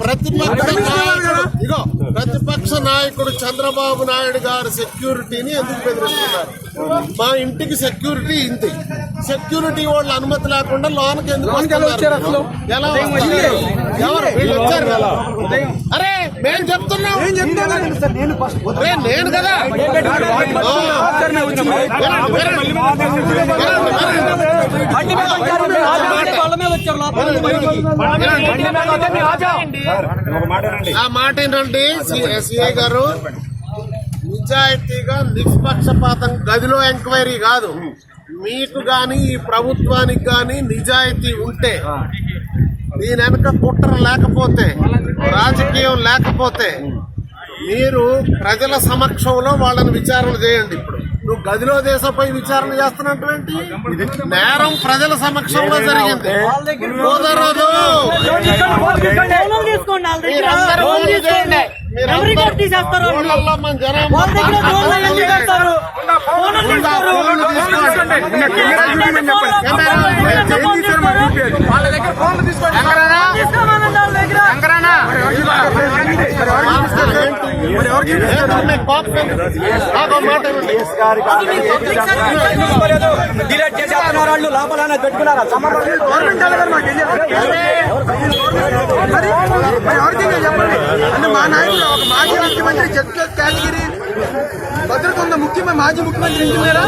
ప్రతిపక్ష నాయకుడు ఇగో ప్రతిపక్ష నాయకుడు చంద్రబాబు నాయుడు గారి సెక్యూరిటీని ఎందుకు బెదిరిస్తున్నారు? మా ఇంటికి సెక్యూరిటీ ఇంటి సెక్యూరిటీ వాళ్ళ అనుమతి లేకుండా లోనకి ఎందుకు? ఎలా? ఎవరు? వీళ్ళు వచ్చారు కదా? అరే మేము చెప్తున్నాం నేను కదా. ఆ మాట ఏంటండి సిఐ గారు నిజాయితీగా నిష్పక్షపాతం గదిలో ఎంక్వైరీ కాదు మీకు గాని ఈ ప్రభుత్వానికి గాని నిజాయితీ ఉంటే దీని వెనక కుట్ర లేకపోతే రాజకీయం లేకపోతే మీరు ప్రజల సమక్షంలో వాళ్ళని విచారణ చేయండి ఇప్పుడు. నువ్వు గదిలో దేశపై విచారణ చేస్తున్నటువంటి నేరం ప్రజల సమక్షంలో జరిగింది. కుదరదు మీరందరూ ఫోన్ చేయండి. డిలీట్ వాళ్ళు లోపల పెట్టుకున్నారా? అంటే మా నాయకుడు ఒక మాజీ ముఖ్యమంత్రి జడ్జి కేటగిరీ భద్రత ఉన్న ముఖ్యమంత్రి మాజీ ముఖ్యమంత్రి ఇంటి మీద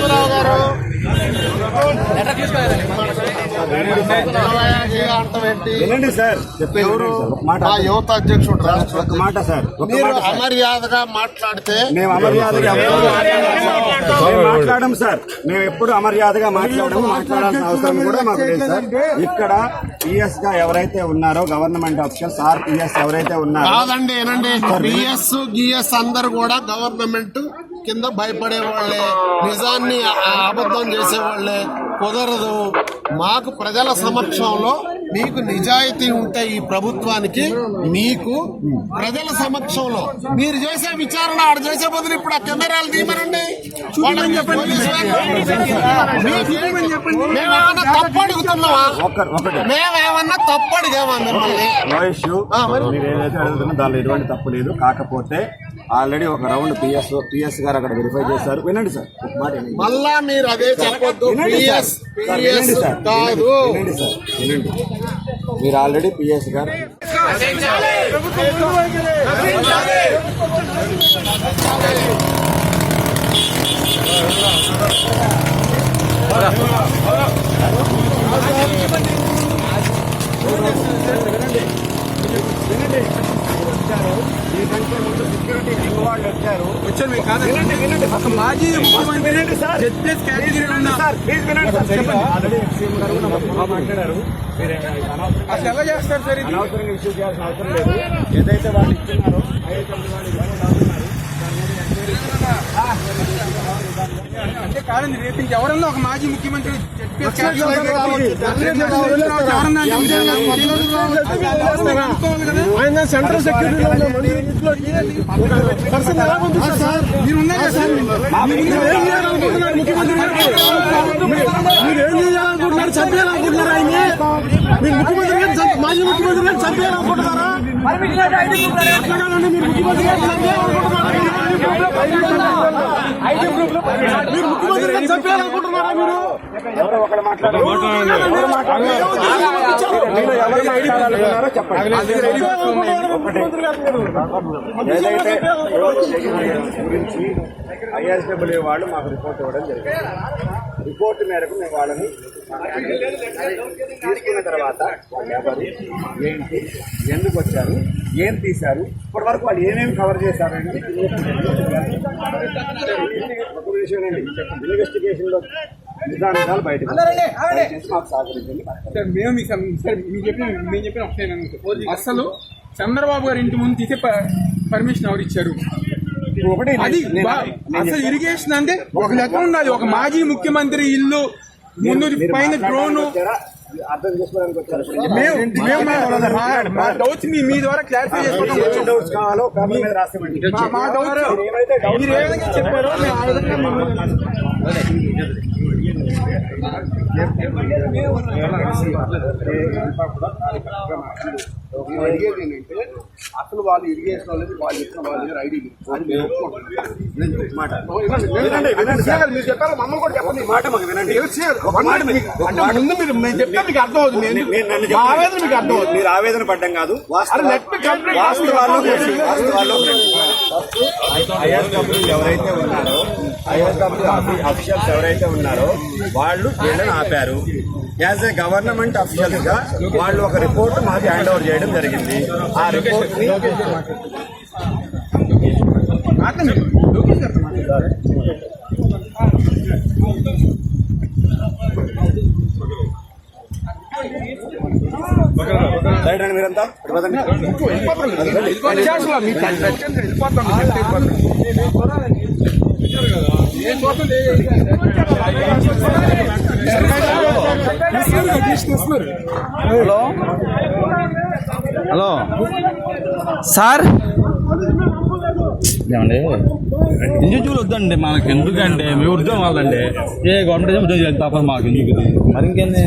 వినండి సార్ ఎవరు మా యువత అధ్యక్షుడు రాష్ట్ర ఒక మాట సార్ మీరు. అమర్యాదగా మాట్లాడితే మేము అమర్యాదగా మేము మాట్లాడము సార్. మేము ఎప్పుడు అమర్యాదగా మాట్లాడము మాట్లాడాల్సిన అవసరం కూడా మాకు లేదు సార్. ఇక్కడ పిఎస్గా ఎవరైతే ఉన్నారో గవర్నమెంట్ ఆఫీషియల్స్ ఆర్ పిఎస్ ఎవరైతే ఉన్నారో కాదండి ఏనండి బిఎస్ గిఎస్ అందరు కూడా గవర్నమెంట్ కింద భయపడే వాళ్ళే నిజాన్ని అబద్ధం చేసేవాళ్ళే కుదరదు. మాకు ప్రజల సమక్షంలో మీకు నిజాయితీ ఉంటే ఈ ప్రభుత్వానికి మీకు ప్రజల సమక్షంలో. మీరు చేసే విచారణ ఆడ చేసే బదులు ఇప్పుడు ఆ కెమెరాలు మీకు- మేమేమన్నా తప్పు అడుగుతున్నావా? ఒకటి ఒకటి మేమేమన్నా తప్పు అడిగామా మిమ్మల్ని? దానిలో ఎటువంటి తప్పు లేదు. కాకపోతే ఆల్రెడీ ఒక రౌండ్ పిఎస్ పిఎస్ గారు అక్కడ వెరిఫై చేశారు వినండి సార్. మళ్ళా మీరు అదే చెప్పొద్దు. PS sir, PS sir. కాదు వినండి సార్ వినండి మీరు ఆల్రెడీ పిఎస్ గారు వాళ్ళు వచ్చారు. వచ్చారు మీకు కాదండి. ఒక మాజీ ముఖ్యమంత్రి జడ్జెస్ కేటగిరీ ఉన్న ప్లీజ్ వినండి సార్. చెప్పండి. ఆల్రెడీ సీఎం గారు కూడా నాతో మాట్లాడారు. మీరు అనవసరంగా అసలు ఎలా చేస్తారు సార్ ఇది? అనవసరంగా ఇష్యూ చేయాల్సిన అవసరం లేదు. ఏదైతే వాళ్ళు ఇచ్చినారో ఐఐటీ వాళ్ళు అంటే కాదండి రేపు ఇంకెవరన్నా ఒక మాజీ ముఖ్యమంత్రి ఎవరన్నా ఆయన సెంట్రల్ సెక్యూరిటీలో మీరు చేయాలనుకుంటున్నారు? గారు? చంపేయాలనుకుంటున్నారా ఆయన్ని? మీరు ముఖ్యమంత్రి మాజీ ముఖ్యమంత్రి గారిని చంపేయాలనుకుంటున్నారా? మీరు ముఖ్యమంత్రి గారిని చంపేయాలనుకుంటున్నారా? మీరు ముఖ్యమంత్రి గారిని చంపేయాలనుకుంటున్నారా మీరు చెప్పండి ఐఎస్డబ్ల్యూ వాళ్ళు మాకు రిపోర్ట్ ఇవ్వడం జరిగింది. రిపోర్ట్ మేరకు మేము వాళ్ళని తీసుకున్న తర్వాత వాళ్ళు ఎవరు ఏంటి ఎందుకు వచ్చారు ఏం తీశారు ఇప్పటి వరకు వాళ్ళు ఏమేమి కవర్ చేశారు అనేది ఒక విషయం అండి ఇన్వెస్టిగేషన్లో నిజానిజాలు బయటకు వస్తాయి. దయచేసి మాకు సహకరించండి. సార్ మేము సార్ మీకు చెప్పిన మేము. అసలు చంద్రబాబు గారి ఇంటి ముందు తీసే పర్మిషన్ ఎవరు ఇచ్చారు? ఒకటి అసలు. ఇరిగేషన్ అంటే ఒక లెక్క ఉండాలి ఒక మాజీ ముఖ్యమంత్రి ఇల్లు ముందు పైన డ్రోన్? అర్థం చేసుకోవడానికి మా- డౌట్స్ మీ మీ ద్వారా క్లారిఫై చేసుకోవడం ఏం డౌట్స్ కావాలో పేపర్ మీద రాసివ్వండి మా- మా డౌట్స్ మీరు ఏమైతే డౌట్స్ మీరు ఏ విధంగా చెప్పారో మేము ఆ విధంగా మేము నేను అడిగేది ఏంటంటే అసలు వాళ్ళు ఇరిగేషన్ వాళ్ళు ఇచ్చిన వాళ్ళ దగ్గర ఐడి మాట. వినండి, వినండి. సార్. మీరు చెప్పారు మమ్మల్ని కూడా చెప్పండి. మాట మాకు వినండి. ముందు మీరు చెప్తే మీకు అర్థం అవుతుంది ఆవేదన మీకు అర్థం అవుతుంది మీరు ఆవేదన పడ్డం కాదు. వాస్తవాల్లో వాస్తవాల్లో ఐఎస్ కంపెనీలు ఎవరైతే ఉన్నారో ఐఎస్ కంపెనీ అఫీషియల్స్ ఎవరైతే ఉన్నారో వాళ్ళు వీళ్ళని ఆపారు. యాజ్ ఏ గవర్నమెంట్ అఫీషియల్స్గా వాళ్ళు ఒక రిపోర్ట్ మాకు హ్యాండ్ ఓవర్ చేయడం జరిగింది. ఆ రిపోర్ట్ని రైట్ అండి మీరంతా. హలో హలో సార్ ఏమండి ఇండివిజువల్ వద్దండి మనకి ఎందుకంటే మీ ఉద్యోగం వాళ్ళండి ఏ గవర్నమెంట్ ఉద్యోగం చేయాలి తప్ప మాకు ఇది? మరి ఇంకేంది.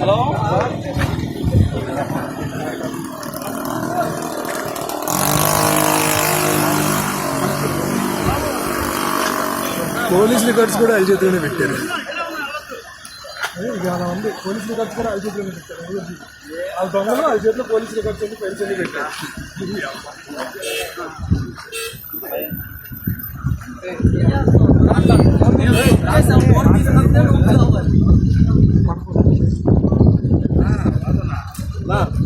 హలో పోలీస్ రికార్డ్స్ కూడా ఐజాతీలో పెట్టారు చాలా ఉంది పోలీస్ రికార్డ్స్ కూడా ఐదు పెట్టారు. ఆ దొంగలు ఐదు పోలీస్ రికార్డ్స్ అని పెట్టారు. Lá.